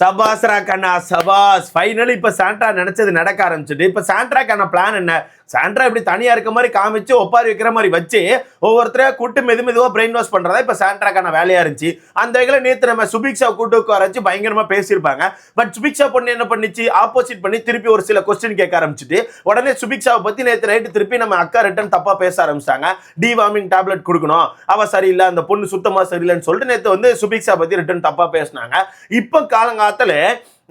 சபாஸ்ரா கண்ணா சபாஸ். Finally இப்போ Sandra நினச்சது நடக்க ஆரம்பிச்சுட்டு இப்போ சாண்ட்ரா சாண்ட்ராக்கான பிளான் என்ன? சாண்ட்ரா இப்படி தனியா இருக்க மாதிரி காமிச்சு ஒப்பாரி வைக்கிற மாதிரி வச்சு ஒவ்வொருத்தரையா கூட்டு மெது மெதுவா பிரெயின் வாஷ் பண்றதா இப்ப சாண்ட்ராக்கான வேலையா இருந்துச்சு. அந்த வகையில நேத்து நம்ம சுபிக்ஷா கூட்டு உட்கார வச்சு பயங்கரமா பேசியிருப்பாங்க. பட் சுபிக்ஷா பொண்ணு என்ன பண்ணிச்சு? ஆப்போசிட் பண்ணி திருப்பி ஒரு சில கொஸ்டின் கேட்க ஆரம்பிச்சுட்டு உடனே சுபிக்ஷாவை பத்தி நேத்து நைட்டு திருப்பி நம்ம அக்கா ரிட்டன் தப்பா பேச ஆரம்பிச்சாங்க டி வார்மிங் டேப்லெட் கொடுக்கணும். அவ சரியில்லை அந்த பொண்ணு சுத்தமா சரியில்லைன்னு சொல்லிட்டு நேத்து வந்து சுபிக்ஷா பத்தி ரிட்டன் தப்பா பேசினாங்க. இப்ப காலங்காத்துல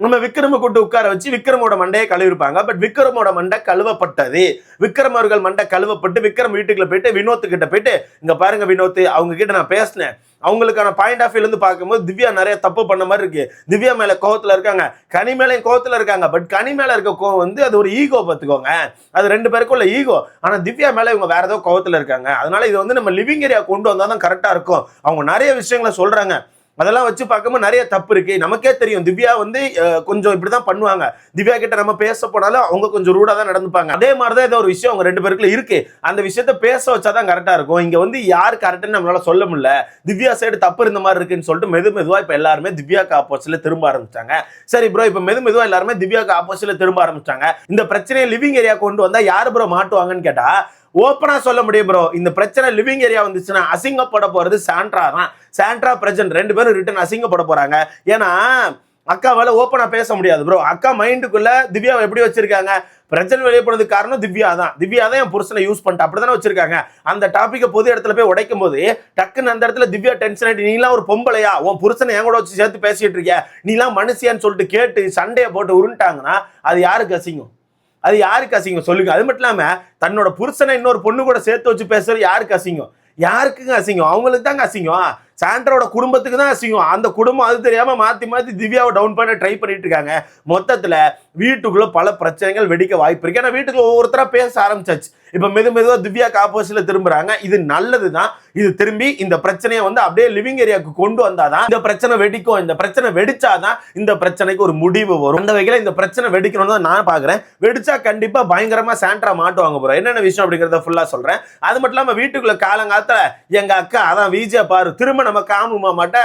நம்ம விக்ரம கூட்டு உட்கார வச்சு விக்ரமோட மண்டையை கழுவிருப்பாங்க. பட் விக்ரமோட மண்டை கழுவப்பட்டது. விக்ரம் அவர்கள் மண்டை கழுவப்பட்டு விக்ரம் வீட்டுக்குள்ள போயிட்டு வினோத்து கிட்ட போயிட்டு இங்க பாருங்க வினோத் அவங்க கிட்ட நான் பேசினேன். அவங்களுக்கான பாயிண்ட் ஆஃப் வியூலேருந்து பார்க்கும்போது திவ்யா நிறைய தப்பு பண்ண மாதிரி இருக்கு. திவ்யா மேல கோவத்துல இருக்காங்க. கனி மேலேயும் கோவத்துல இருக்காங்க. பட் கனி மேல இருக்க கோவம் வந்து அது ஒரு ஈகோ பார்த்துக்கோங்க. அது ரெண்டு பேருக்குள்ள ஈகோ ஆனா திவ்யா மேல இவங்க வேற ஏதோ கோவத்துல இருக்காங்க. அதனால இது வந்து நம்ம லிவிங் ஏரியா கொண்டு வந்தா தான் கரெக்டா இருக்கும். அவங்க நிறைய விஷயங்களை சொல்றாங்க. அதெல்லாம் வச்சு பார்க்கும்போது நிறைய தப்பு இருக்கு. நமக்கே தெரியும். திவ்யா வந்து கொஞ்சம் இப்படிதான் பண்ணுவாங்க. திவ்யா கிட்ட நம்ம பேச போனாலும் அவங்க கொஞ்சம் ரூடா தான் நடந்துப்பாங்க. அதே மாதிரி தான் ஏதோ ஒரு விஷயம் அவங்க ரெண்டு பேருக்குள்ள இருக்கு. அந்த விஷயத்த பேச வச்சாதான் கரெக்டா இருக்கும். இங்க வந்து யார் கரெக்ட்னு நம்மளால சொல்ல முடியல. திவ்யா சைடு தப்பு இருந்த மாதிரி இருக்குன்னு சொல்லிட்டு மெது மெதுவா இப்ப எல்லாருமே திவ்யாக்கு ஆப்போசிட்ல திரும்ப ஆரம்பிச்சாங்க சரி ப்ரோ இப்ப மெது மெதுவா எல்லாருமே திவ்யாக்கு ஆப்போசிட்ல திரும்ப ஆரம்பிச்சாங்க இந்த பிரச்சனையை லிவிங் ஏரியா கொண்டு வந்தா யார் ப்ரோ மாட்டுவாங்கன்னு கேட்டா ஓப்பனாக சொல்ல முடியும் ப்ரோ இந்த பிரச்சனை லிவிங் ஏரியா வந்துச்சுன்னா அசிங்கப்பட போகிறது சாண்ட்ரா தான். சாண்ட்ரா பிரஜன் ரெண்டு பேரும் ரிட்டன் அசிங்கப்பட போகிறாங்க ஏன்னா அக்காவால் ஓப்பனாக பேச முடியாது ப்ரோ அக்கா மைண்டுக்குள்ளே திவ்யாவை எப்படி வச்சுருக்காங்க? பிரச்சனை வெளியே போனதுக்கு காரணம் திவ்யா தான். திவ்யா தான் என் புருஷனை யூஸ் பண்ணிட்டு அப்படிதானே வச்சிருக்காங்க. அந்த டாப்பிக்கை பொது இடத்துல போய் உடைக்கும் போது டக்குன்னு அந்த இடத்துல திவ்யா டென்ஷன் ஆகிட்டு நீலாம் ஒரு பொம்பளையா? உன் புருஷனை என் கூட வச்சு சேர்த்து பேசிட்டு இருக்கிய? நீலாம் மனுஷியான்னு சொல்லிட்டு கேட்டு சண்டையை போட்டு உருண்டாங்கன்னா அது யாருக்கு அசிங்கம்? அது யாருக்கு அசிங்கம்? சொல்லுங்க. அது மட்டும் இல்லாமல் தன்னோட புருஷனை இன்னொரு பொண்ணு கூட சேர்த்து வச்சு பேசுறது யாருக்கு அசிங்கம்? யாருக்குங்க அசிங்கம்? அவங்களுக்கு தாங்க அசிங்கம். சாண்ட்ரோட குடும்பத்துக்கு தான் அசிங்கம். அந்த குடும்பம் அது தெரியாமல் மாற்றி மாற்றி திவ்யாவை டவுன் பண்ண ட்ரை பண்ணிட்டு இருக்காங்க. மொத்தத்தில் வீட்டுக்குள்ளே பல பிரச்சனைகள் வெடிக்க வாய்ப்பு இருக்கு. ஏன்னா வீட்டுக்குள்ள ஒவ்வொருத்தராக பேச ஆரம்பிச்சாச்சு. இப்போ மெது மெதுவா திவ்யாக்கு ஆப்போசிட்டில் திரும்புகிறாங்க இது நல்லது தான் இது திரும்பி இந்த பிரச்சனையை வந்து அப்படியே லிவிங் ஏரியாவுக்கு கொண்டு வந்தாதான் இந்த பிரச்சனை வெடிக்கும். இந்த பிரச்சனை வெடிச்சாதான் இந்த பிரச்சனைக்கு ஒரு முடிவு வரும். அந்த வகையில் இந்த பிரச்சனை வெடிக்கணும்னு தான் நான் பார்க்குறேன் வெடிச்சா கண்டிப்பாக பயங்கரமாக சாண்ட்ரா மாட்டுவாங்க போகிறோம் என்னென்ன விஷயம் அப்படிங்கிறத ஃபுல்லாக சொல்கிறேன் அது மட்டும் இல்லாமல் வீட்டுக்குள்ள காலங்காலத்தில் எங்கள் அக்கா அதான் விஜய பாரு திரும்ப நம்ம காமுமா மாட்ட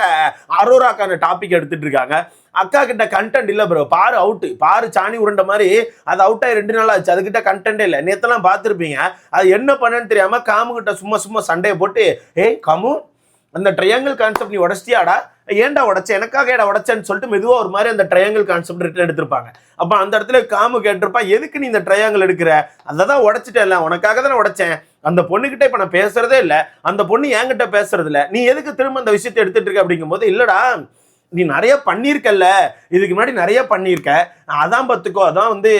அரோராக்கான டாபிக் எடுத்துட்டு இருக்காங்க. அக்கா கிட்ட கண்டென்ட் இல்லை ப்ரோ பாரு அவுட்டு பாரு சாணி உருண்ட மாதிரி அது அவுட் ஆகி ரெண்டு நாள் ஆச்சு. அதுக்கிட்ட கண்டென்ட்டே இல்லை. நேற்றுலாம் பார்த்துருப்பீங்க. அது என்ன பண்ணன்னு தெரியாமல் காமு கிட்ட சும்மா சும்மா சண்டையை போட்டு ஏய் கமு அந்த ட்ரையாங்கிள் கான்செப்ட் நீ உடச்சிட்டியாடா? ஏன்டா உடச்ச? எனக்காக ஏடா உடச்சேன்னு சொல்லிட்டு மெதுவாக ஒரு மாதிரி அந்த ட்ரையாங்கிள் கான்செப்ட் ரிட்டன் எடுத்திருப்பாங்க. அப்போ அந்த இடத்துல காமு கேட்டிருப்பா எதுக்கு நீ இந்த ட்ரையாங்கிள் எடுக்கிற? அதை தான் உடச்சிட்டேன்ல உனக்காக தானே உடச்சேன். அந்த பொண்ணுக்கிட்ட இப்போ நான் பேசுறதே இல்லை. அந்த பொண்ணு என்கிட்ட பேசுறது இல்லை நீ எதுக்கு திரும்ப அந்த விஷயத்தை எடுத்துட்டு இருக்க? அப்படிங்கும்போது இல்லைடா நீ நிறைய பண்ணியிருக்கல்ல இதுக்கு முன்னாடி நிறைய பண்ணியிருக்க. அதான் பார்த்துக்கோ அதான் வந்து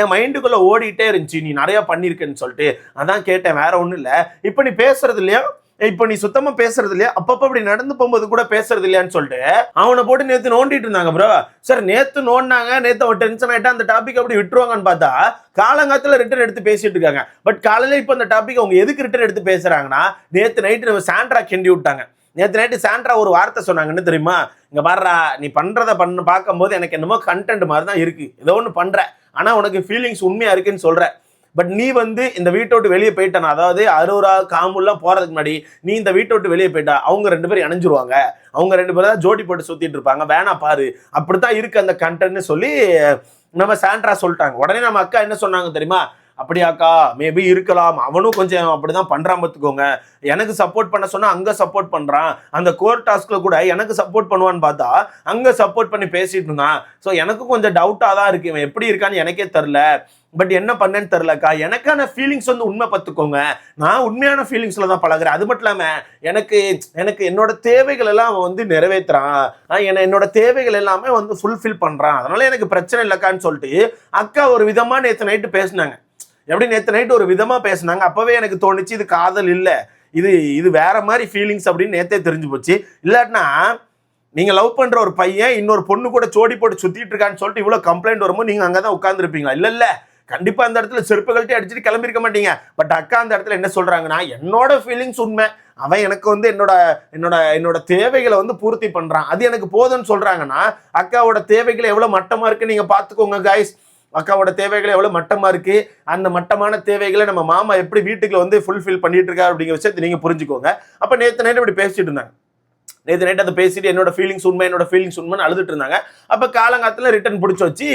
என் மைண்டுக்குள்ள ஓடிட்டே இருந்துச்சு நீ நிறைய பண்ணியிருக்கேன்னு சொல்லிட்டு. அதான் கேட்டேன் வேற ஒன்றும் இல்லை. இப்போ நீ பேசுறது இல்லையா? இப்போ நீ சுத்தமா பேசுறது இல்லையா? அப்பப்போ இப்படி நடந்து போகும்போது கூட பேசுறது இல்லையான்னு சொல்லிட்டு அவனை போட்டு நேத்து நோண்டிட்டு இருந்தாங்க ப்ரோ சார் நேத்து நோண்டாங்க நேத்து அவன் டென்ஷன் ஆயிட்டா அந்த டாபிக் அப்படி விட்டுருவாங்கன்னு பார்த்தா காலங்காலத்துல ரிட்டர்ன் எடுத்து பேசிட்டு இருக்காங்க. பட் காலையில இப்போ அந்த டாபிக் அவங்க எதுக்கு ரிட்டர்ன் எடுத்து பேசுறாங்கன்னா நேத்து நைட்டு நம்ம சாண்ட்ரா கிண்டி விட்டாங்க. நேற்று நைட்டு சாண்ட்ரா ஒரு வார்த்தை சொன்னாங்கன்னு தெரியுமா? இங்கே பாடுறா நீ பண்ணுறதை பண்ண பார்க்கும்போது எனக்கு என்னமோ கண்டென்ட் மாதிரி தான் இருக்குது ஏதோ ஒன்று பண்ணுற ஆனால் உனக்கு ஃபீலிங்ஸ் உண்மையாக இருக்குன்னு சொல்கிற பட் நீ வந்து இந்த வீட்டை விட்டு வெளியே போயிட்டான அதாவது அரோரா காமுல்லாம் போகிறதுக்கு முன்னாடி நீ இந்த வீட்டை விட்டு வெளியே போயிட்டா அவங்க ரெண்டு பேரும் இணைஞ்சிருவாங்க. அவங்க ரெண்டு பேரும் தான் ஜோடி போட்டு சுற்றிட்டு இருப்பாங்க. வேணா பாரு அப்படி தான் இருக்குது அந்த கண்டென்ட்னு சொல்லி நம்ம சாண்ட்ரா சொல்லிட்டாங்க. உடனே நம்ம அக்கா என்ன சொன்னாங்க தெரியுமா? அப்படியாக்கா? மேபி இருக்கலாம். அவனும் கொஞ்சம் அப்படிதான் பண்றான் பார்த்துக்கோங்க. எனக்கு சப்போர்ட் பண்ண சொன்னா அங்க சப்போர்ட் பண்றான். அந்த கோர் டாஸ்க்ல கூட எனக்கு சப்போர்ட் பண்ணுவான்னு பார்த்தா அங்க சப்போர்ட் பண்ணி பேசிட்டு இருந்தான். ஸோ எனக்கும் கொஞ்சம் டவுட்டா தான் இருக்கு. இவன் எப்படி இருக்கான்னு எனக்கே தெரில பட் என்ன பண்ணேன்னு தெரிலக்கா எனக்கான ஃபீலிங்ஸ் வந்து உண்மை பார்த்துக்கோங்க. நான் உண்மையான ஃபீலிங்ஸில் தான் பழகுறேன். அது மட்டும் இல்லாமல் எனக்கு எனக்கு என்னோட தேவைகள் எல்லாம் அவன் வந்து நிறைவேற்றுறான் ஆஹ் என்ன என்னோட தேவைகள் எல்லாமே வந்து ஃபுல்ஃபில் பண்ணுறான் அதனால எனக்கு பிரச்சனை இல்லைக்கான்னு சொல்லிட்டு அக்கா ஒரு விதமாக நேற்று நைட்டு பேசினாங்க. எப்படி நேற்று நைட்டு ஒரு விதமாக பேசினாங்க. அப்போவே எனக்கு தோணுச்சு இது காதல் இல்லை. இது இது வேற மாதிரி ஃபீலிங்ஸ் அப்படின்னு நேற்றே தெரிஞ்சு போச்சு. இல்லாட்டினா நீங்கள் லவ் பண்ணுற ஒரு பையன் இன்னொரு பொண்ணு கூட சோடி போட்டு சுற்றிட்டு இருக்கான்னு சொல்லிட்டு இவ்வளோ கம்ப்ளைண்ட் வரும்போது நீங்கள் அங்கே தான் உட்காந்துருப்பீங்களா இல்லை இல்லை. கண்டிப்பாக அந்த இடத்துல செருப்புகள்ட்டே அடிச்சுட்டு கிளம்பிருக்க மாட்டீங்க. பட் அக்கா அந்த இடத்துல என்ன சொல்கிறாங்கன்னா என்னோட ஃபீலிங்ஸ் உண்மை. அவன் எனக்கு வந்து என்னோட என்னோட என்னோட தேவைகளை வந்து பூர்த்தி பண்ணுறான் அது எனக்கு போதும்னு சொல்கிறாங்கன்னா அக்காவோட தேவைகளை எவ்வளோ மட்டமாக இருக்குன்னு நீங்கள் பார்த்துக்கோங்க கைஸ் அக்காவோட தேவைகள் எவ்வளோ மட்டமாக இருக்குது அந்த மட்டமான தேவைகளை நம்ம மாமா எப்படி வீட்டுக்குள்ளே வந்து ஃபுல்ஃபில் பண்ணிட்டு இருக்காரு அப்படிங்கிற விஷயத்தை நீங்கள் புரிஞ்சுக்கோங்க. அப்போ நேற்று நைட்டு இப்படி பேசிட்டு இருந்தாங்க. நேற்று நைட் அதை பேசிட்டு என்னோட ஃபீலிங்ஸ் உண்மை என்னோட ஃபீலிங்ஸ் உண்மைன்னு அழுதுட்டு இருந்தாங்க. அப்போ காலங்காலத்தில் ரிட்டன் பிடிச்சி வச்சு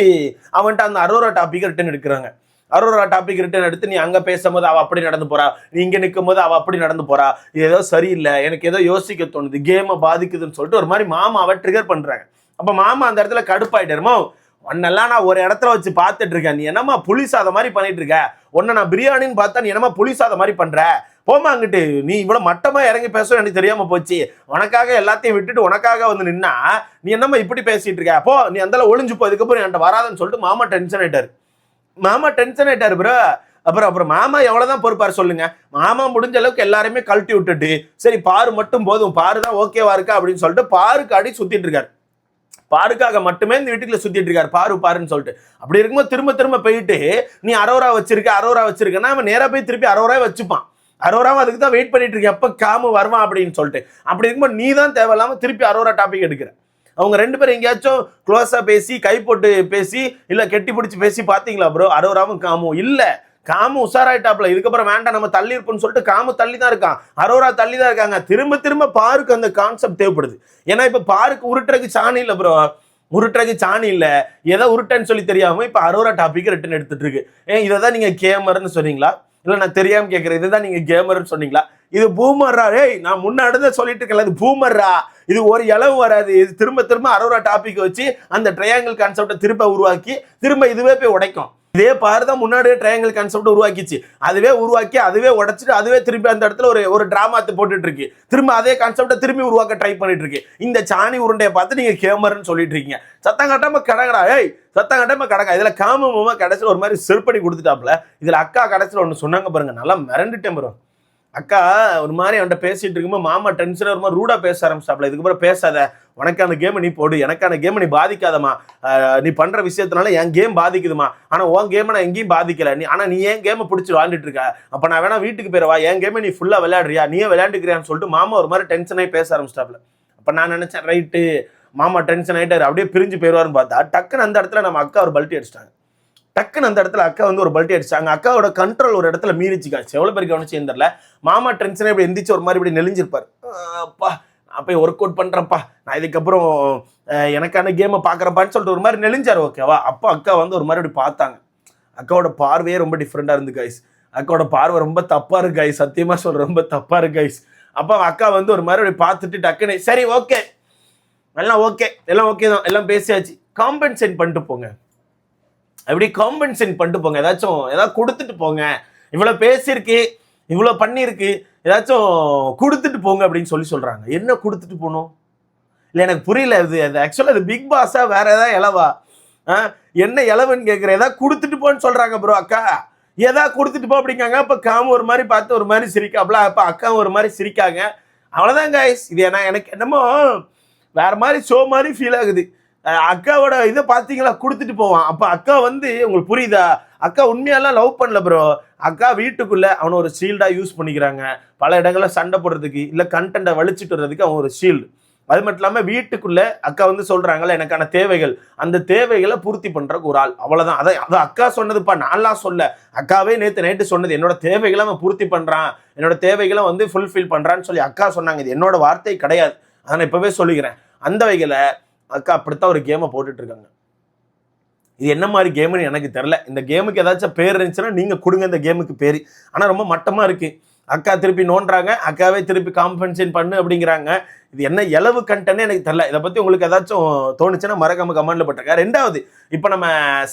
அவன்கிட்ட அந்த அரோரா டாப்பிக்கை ரிட்டன் எடுக்கிறாங்க. அரோரா டாபிக் ரிட்டர்ன் எடுத்து நீ அங்கே பேசும்போது அவள் அப்படி நடந்து போறா? நீ இங்கே நிற்கும் போது அவள் அப்படி நடந்து போறா? ஏதோ சரியில்லை. எனக்கு ஏதோ யோசிக்க தோணுது. கேமை பாதிக்குதுன்னு சொல்லிட்டு ஒரு மாதிரி மாமா அவள் ட்ரிகர் பண்ணுறாங்க அப்போ மாமா அந்த இடத்துல கடுப்பாயிட்டாருமோ உன்னெல்லாம் நான் ஒரு இடத்துல வச்சு பார்த்துட்டு இருக்கேன். நீ என்னம்மா புளி சாதம் மாதிரி பண்ணிட்டு இருக்க? உன்னை நான் பிரியாணின்னு பார்த்தா நீ என்னம்மா புளி சாதம் மாதிரி பண்ற? போமா அங்கிட்டு. நீ இவ்வளவு மட்டமா இறங்கி பேச எனக்கு தெரியாம போச்சு. உனக்காக எல்லாத்தையும் விட்டுட்டு உனக்காக வந்து நின்னா நீ என்னம்மா இப்படி பேசிட்டு இருக்க? போ நீ அந்த ஒளிஞ்சு போ. இதுக்கப்புறம் என்கிட்ட வராதுன்னு சொல்லிட்டு மாமா டென்ஷன் ஆயிட்டாரு. மாமா டென்ஷன் ஆயிட்டாரு ப்ரோ அப்புறம் அப்புறம் மாமா எவ்வளவுதான் பொறுப்பாரு சொல்லுங்க. மாமா முடிஞ்ச அளவுக்கு எல்லாருமே கழட்டி விட்டுட்டு சரி பாரு மட்டும் போதும். பாரு தான் ஓகேவா இருக்கா அப்படின்னு சொல்லிட்டு பாருக்கு அடி சுத்திட்டு இருக்காரு. பாருக்காக மட்டுமே இந்த வீட்டுக்குள்ள சுத்திட்டு இருக்காரு. பாரு பாருன்னு சொல்லிட்டு. அப்படி இருக்கும்போது திரும்ப திரும்ப போயிட்டு நீ அரோரா வச்சிருக்க அரோரா வச்சிருக்கன்னா அவன் நேராக போய் திருப்பி அரோரா வச்சுப்பான். அரோராவும் அதுக்கு தான் வெயிட் பண்ணிட்டு இருக்கேன் எப்போ காமு வருவான் அப்படின்னு சொல்லிட்டு. அப்படி இருக்கும்போது நீ தான் தேவையில்லாமல் திருப்பி அரோரா டாபிக் எடுக்கிற. அவங்க ரெண்டு பேரும் எங்கேயாச்சும் க்ளோஸாக பேசி கை போட்டு பேசி இல்லை கெட்டி பிடிச்சி பேசி பார்த்தீங்களா ப்ரோ அரோராவும் காமும் இல்லை. காமு உஷாராயிட்டாப்ல இதுக்கப்புறம் வேண்டாம் நம்ம தள்ளி இருப்போம்னு சொல்லிட்டு காமு தள்ளி தான் இருக்கான். அரோரா தள்ளி தான் இருக்காங்க. திரும்ப திரும்ப பாருக்கு அந்த கான்செப்ட் தேவைப்படுது. ஏன்னா இப்போ பாருக்கு உருட்டுறதுக்கு சாணி இல்லை ப்ரோ உருட்டுறதுக்கு சாணி இல்லை. ஏதோ உருட்டன்னு சொல்லி தெரியாமல் இப்போ அரோரா டாபிக் ரிட்டன் எடுத்துட்டு இருக்கு ஏன் இதை தான் நீங்கள் கேமர்னு சொன்னீங்களா? இல்லை நான் தெரியாமல் கேட்குறேன். இதை இதுதான் நீங்கள் கேமர்னு சொன்னீங்களா? இது பூமர்ரா. ஏய் நான் முன்னாடி தான் சொல்லிட்டு இருக்கல இது பூமர்ரா. இது ஒரு இளவு வராது. இது திரும்ப திரும்ப அரோரா டாபிக் வச்சு அந்த ட்ரையாங்கிள் கான்செப்டை திரும்ப உருவாக்கி திரும்ப இதுவே போய் உடைக்கும். இதே பாரு தான் முன்னாடியே ட்ரையாங்கிள் கான்செப்ட் உருவாக்கிச்சு. அதுவே உருவாக்கி அதுவே உடச்சிட்டு அதுவே திருப்பி அந்த இடத்துல ஒரு ஒரு டிராமாத்து போட்டுட்டு இருக்கு திரும்ப அதே கான்செப்டை திரும்பி உருவாக்க ட்ரை பண்ணிட்டு இருக்கு இந்த சாணி உருண்டையை பார்த்து நீங்க கேமர்னு சொல்லிட்டு இருக்கீங்க சத்தம் கட்டாம கடகடா ஏய் சத்தம் கட்டாம கடகா இதுல காமமா கடைசியில் ஒரு மாதிரி செருப்படி கொடுத்துட்டாப்ல. இதுல அக்கா கடைசியில் ஒன்று சொன்னாங்க பாருங்க. நல்லா மிரண்டுட்டேன் பாருங்க அக்கா ஒரு மாதிரி அவன்கிட்ட பேசிட்டு இருக்கும்போது மாமா டென்ஷனாக ஒரு மாதிரி ரூடாக பேச ஆரம்பிச்சாப்ல. இதுக்கப்புறம் பேசாத. உனக்கு அந்த கேமை நீ போடு. எனக்கு அந்த கேமை நீ பாதிக்காதம்மா. நீ பண்ணுற விஷயத்தினால என் கேம் பாதிக்குதுமா ஆனால் உன் கேமை நான் எங்கேயும் பாதிக்கல. நீ ஆனால் நீ ஏன் கேமை பிடிச்சி விளாண்டுட்டு இருக்க? அப்போ நான் வேணா வீட்டுக்கு போயிடவா என் கேமை நீ ஃபுல்லாக விளையாடுறியா? நீயே விளையாண்டுக்கிறியான்னு சொல்லிட்டு மாமா ஒரு மாதிரி டென்ஷனாகி பேச ஆரம்பிச்சிட்டாப்ல அப்போ நான் நினச்சேன் ரைட்டு. மாமா டென்ஷன் ஆகிட்டார் அப்படியே பிரிஞ்சு போயிடுவாருன்னு பார்த்தா டக்குன்னு அந்த இடத்துல நம்ம அக்கா ஒரு பல்ட்டி அடிச்சிட்டாங்க. டக்குன்னு அந்த இடத்துல அக்கா வந்து ஒரு பல்ட்டி அடிச்சாங்க அக்காவோட கண்ட்ரோல் ஒரு இடத்துல மீறிச்சு எவ்வளோ எவ்வளவு பேர் கவனிச்சு தெரியல மாமா டென்ஷனே இப்படி எந்திரிச்சு ஒரு மாதிரி இப்படி நெளிஞ்சிருப்பார். அப்பா நான் போய் ஒர்க் அவுட் பண்ணுறப்பா நான் இதுக்கப்புறம் எனக்கான கேமை பார்க்குறப்பான்னு சொல்லிட்டு ஒரு மாதிரி நெளிஞ்சார் ஓகேவா அப்போ அக்கா வந்து ஒரு மாதிரி இப்படி பார்த்தாங்க. அக்காவோட பார்வையே ரொம்ப டிஃப்ரெண்ட்டாக இருந்து கைஸ் அக்காவோட பார்வை ரொம்ப தப்பாக இருக்கு கைஸ் சத்தியமாக சொல்கிற ரொம்ப தப்பாக இருக்கு கைஸ் அப்போ அக்கா வந்து ஒரு மாதிரி அப்படி பார்த்துட்டு டக்குன்னு சரி ஓகே எல்லாம் ஓகே எல்லாம் ஓகே தான். எல்லாம் பேசியாச்சு. காம்பன்சேட் பண்ணிட்டு போங்க. அப்படியே காம்பன்சேட் பண்ணிட்டு போங்க. ஏதாச்சும் ஏதாவது கொடுத்துட்டு போங்க. இவ்வளோ பேசியிருக்கு இவ்வளோ பண்ணியிருக்கு ஏதாச்சும் கொடுத்துட்டு போங்க அப்படின்னு சொல்லி சொல்கிறாங்க என்ன கொடுத்துட்டு போகணும் இல்லை எனக்கு புரியல இது அது ஆக்சுவலாக அது பிக் பாஸா வேற ஏதாவது இலவா ஆ என்ன இலவுன்னு கேட்குறேன் ஏதாவது கொடுத்துட்டு போன்னு சொல்கிறாங்க ப்ரோ அக்கா. ஏதாவது கொடுத்துட்டு போ அப்படிங்காங்க. அப்போ காம ஒரு மாதிரி பார்த்து ஒரு மாதிரி சிரிக்காப்ல அப்போ அக்கா ஒரு மாதிரி சிரிக்காங்க. அவ்வளோதான் guys. இது ஏன்னா எனக்கு என்னமோ வேற மாதிரி ஷோ மாதிரி ஃபீல் ஆகுது. அக்காவோட இதை பார்த்தீங்களா? கொடுத்துட்டு போவான். அப்போ அக்கா வந்து உங்களுக்கு புரியுதா? அக்கா உண்மையெல்லாம் லவ் பண்ணல ப்ரோ அக்கா வீட்டுக்குள்ள அவனை ஒரு ஷீல்டாக யூஸ் பண்ணிக்கிறாங்க. பல இடங்களில் சண்டை போடுறதுக்கு இல்லை கண்டென்ட்டை வலிச்சுட்டு வர்றதுக்கு அவன் ஒரு ஷீல்டு அது மட்டும் இல்லாமல் வீட்டுக்குள்ளே அக்கா வந்து சொல்கிறாங்களே எனக்கான தேவைகள். அந்த தேவைகளை பூர்த்தி பண்ணுறக்கு ஒரு ஆள். அவ்வளோதான் அதை அது அக்கா சொன்னதுப்பா. நான்லாம் சொல்ல. அக்காவே நேற்று நைட்டு சொன்னது என்னோட தேவைகளை அவன் பூர்த்தி பண்ணுறான் என்னோட தேவைகளை வந்து ஃபுல்ஃபில் பண்ணுறான்னு சொல்லி அக்கா சொன்னாங்க. இது என்னோட வார்த்தை கிடையாது. அதை நான் இப்போவே சொல்லிக்கிறேன். அந்த வகையில் அக்கா அப்படித்தான் ஒரு கேமை போட்டுட்டு இருக்காங்க இது என்ன மாதிரி கேம்னு எனக்கு தெரில இந்த கேமுக்கு ஏதாச்சும் பேர் இருந்துச்சுன்னா நீங்கள் கொடுங்க இந்த கேமுக்கு பேர். ஆனால் ரொம்ப மட்டமாக இருக்குது அக்கா திருப்பி நோண்டுறாங்க. அக்காவே திருப்பி காம்பன்சேட் பண்ணு அப்படிங்கிறாங்க. இது என்ன இலவு கண்டனே எனக்கு தெரியல. இதை பற்றி உங்களுக்கு ஏதாச்சும் தோணுச்சுன்னா மறக்காம கமெண்டில் போட்டிருக்கா ரெண்டாவது இப்போ நம்ம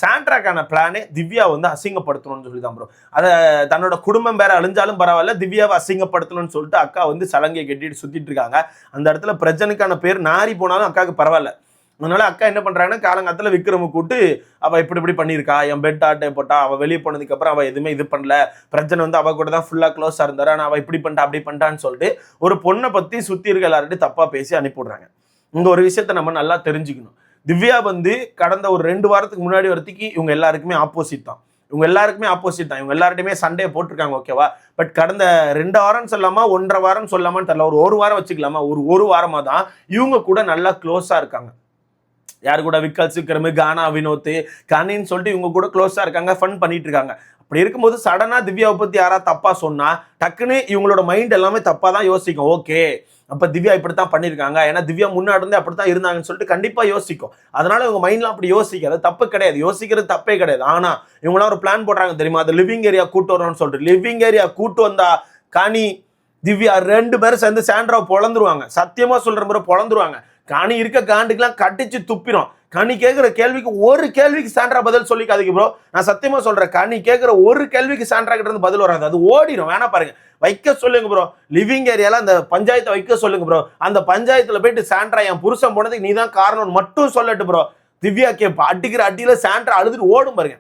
சாண்ட்ராக்கான பிளானே திவ்யா வந்து அசிங்கப்படுத்தணும்னு சொல்லி தான் ப்ரோ அதை தன்னோட குடும்பம் வேற அழிஞ்சாலும் பரவாயில்ல. திவ்யாவை அசிங்கப்படுத்தணும்னு சொல்லிட்டு அக்கா வந்து சலங்கையை கட்டிட்டு சுற்றிட்டு இருக்காங்க. அந்த இடத்துல பிரஜனுக்கான பேர் நாரி போனாலும் அக்காவுக்கு பரவாயில்ல. அதனால அக்கா என்ன பண்றாங்கன்னா காலங்காலத்தில் விக்ரம கூட்டு அவள் இப்படி இப்படி பண்ணியிருக்கா. என் பெட் ஆட்டை போட்டா. அவள் வெளியே போனதுக்கப்புறம் அவள் எதுவுமே இது பண்ணல. பிரச்சனை வந்து அவள் கூட தான் ஃபுல்லாக க்ளோஸாக இருந்தார். ஆனால் அவள் இப்படி பண்ணிட்டா அப்படி பண்ணிட்டான்னு சொல்லிட்டு ஒரு பொண்ணை பற்றி சுற்றி இருக்க எல்லார்ட்டையும் தப்பாக பேசி அனுப்பிவிடுறாங்க. இங்கே ஒரு விஷயத்த நம்ம நல்லா தெரிஞ்சுக்கணும். திவ்யா வந்து கடந்த ஒரு ரெண்டு வாரத்துக்கு முன்னாடி வரத்துக்கு இவங்க எல்லாருக்குமே ஆப்போசிட் தான். இவங்க எல்லாருக்குமே ஆப்போசிட் தான். இவங்க எல்லார்ட்டையுமே சண்டே போட்டிருக்காங்க ஓகேவா பட் கடந்த ரெண்டு வாரம் சொல்லாமா ஒன்றரை வாரம் சொல்லாமான்னு தெரியல. ஒரு ஒரு வாரம் வச்சுக்கலாமா? ஒரு ஒரு வாரமாக தான் இவங்க கூட நல்லா க்ளோஸாக இருக்காங்க. யார் கூட விக்கல் சிக்கிரமு கானா வினோத் கனின்னு சொல்லிட்டு இவங்க கூட க்ளோஸாக இருக்காங்க ஃபன் பண்ணிட்டு இருக்காங்க. அப்படி இருக்கும்போது சடனாக திவ்யாவை பற்றி யாராவது தப்பாக சொன்னால் டக்குன்னு இவங்களோட மைண்ட் எல்லாமே தப்பாக தான் யோசிக்கும். ஓகே அப்போ திவ்யா இப்படி தான் பண்ணியிருக்காங்க ஏன்னா திவ்யா முன்னாடி இருந்தே அப்படி தான் இருந்தாங்கன்னு சொல்லிட்டு கண்டிப்பாக யோசிக்கும். அதனால இவங்க மைண்ட்லாம் அப்படி யோசிக்காது. தப்பு கிடையாது. யோசிக்கிறது தப்பே கிடையாது. ஆனால் இவங்களாம் ஒரு பிளான் போடுறாங்க தெரியுமா? அது லிவிங் ஏரியா கூட்டு வரணும்னு சொல்லிட்டு. லிவிங் ஏரியா கூட்டு வந்தா கனி திவ்யா ரெண்டு பேரும் சேர்ந்து சாண்ட்ராவை பொழந்துருவாங்க. சத்தியமாக சொல்கிற முறை பொழந்துருவாங்க. கனி இருக்க காண்டுக்கெல்லாம் கட்டிச்சு துப்பிடும் கனி கேட்குற கேள்விக்கு ஒரு கேள்விக்கு சான்றா பதில் சொல்லிக்காதீங்க ப்ரோ நான் சத்தியமாக சொல்கிறேன் கனி கேட்குற ஒரு கேள்விக்கு சாண்ட்ரா கிட்ட இருந்து பதில் வராது. அது ஓடிடும் வேணா பாருங்க. வைக்க சொல்லுங்க ப்ரோ லிவிங் ஏரியாவில் அந்த பஞ்சாயத்தை வைக்க சொல்லுங்க ப்ரோ அந்த பஞ்சாயத்தில் போயிட்டு சான்றா என் புருஷன் போனதுக்கு நீ தான் காரணம் மட்டும் சொல்லட்டு ப்ரோ திவ்யா கேப் அடிக்கிற அடியில் சான்றா அழுதுட்டு ஓடும் பாருங்க.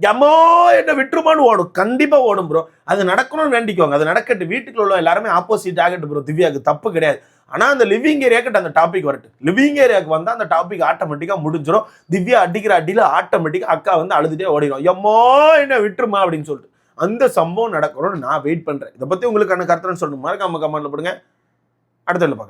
எம்மோ என்ன விட்டுருமான்னு ஓடும். கண்டிப்பாக ஓடும் ப்ரோ அது நடக்கணும்னு வேண்டிக்கோங்க. அது நடக்கட்டு. வீட்டுக்குள்ள உள்ள எல்லாருமே ஆப்போசிட் ஆகட்டு ப்ரோ திவ்யாவுக்கு தப்பு கிடையாது. ஆனால் அந்த லிவிங் ஏரியாக்கிட்ட அந்த டாபிக் வரட்டும். லிவிங் ஏரியாவுக்கு வந்தால் அந்த டாபிக் ஆட்டோமேட்டிக்காக முடிஞ்சிடும் திவ்யா அடிக்கிற அடியில் ஆட்டோமேட்டிக்காக அக்கா வந்து அழுதுட்டே ஓடிடும் எம்மோ என்ன விட்டுருமா அப்படின்னு சொல்லிட்டு. அந்த சம்பவம் நடக்கணும்னு நான் வெயிட் பண்ணுறேன் இதை பற்றி உங்களுக்கான கருத்துன்னு சொல்லணும் மறக்காம கமெண்ட்ல போடுங்க. அடுத்த பார்க்கலாம்